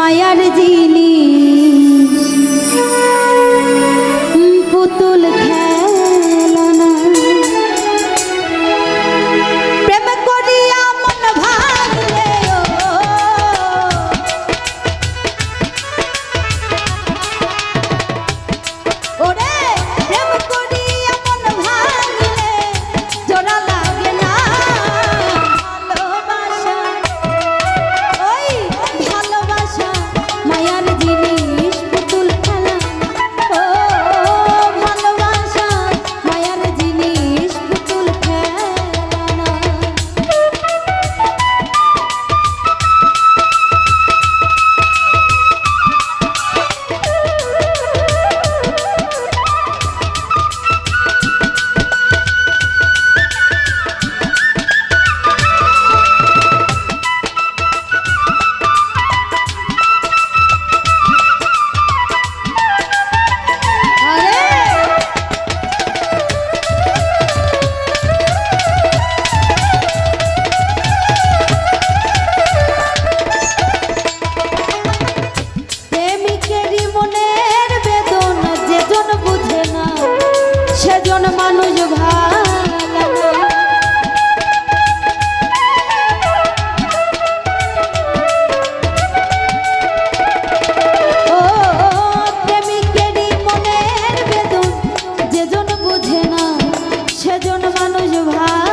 মায়ার জিনিস। মানুষ ভালো